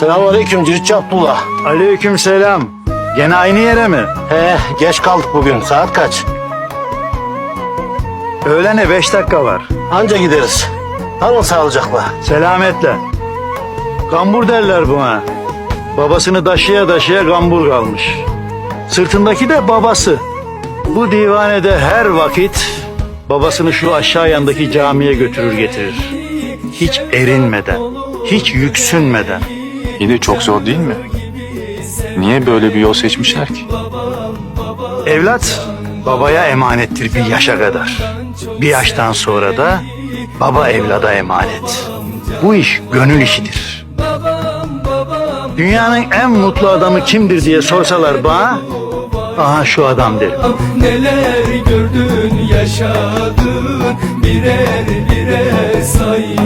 Selamünaleyküm Ciritçi Abdullah. Aleyküm selam. Gene aynı yere mi? He, geç kaldık bugün. Saat kaç? Öğlene beş dakika var. Anca gideriz. Alın sağlıcakla. Selametle. Gambur derler buna. Babasını taşıya taşıya gambur kalmış. Sırtındaki de babası. Bu divanede her vakit babasını şu aşağı yandaki camiye götürür getirir. Hiç erinmeden, hiç yüksünmeden. Yine çok zor değil mi? Niye böyle bir yol seçmişler ki? Evlat babaya emanettir bir yaşa kadar. Bir yaştan sonra da baba evlada emanet. Bu iş gönül işidir. Dünyanın en mutlu adamı kimdir diye sorsalar bana, aha şu adam derim. Neler gördün yaşadın Birer birer say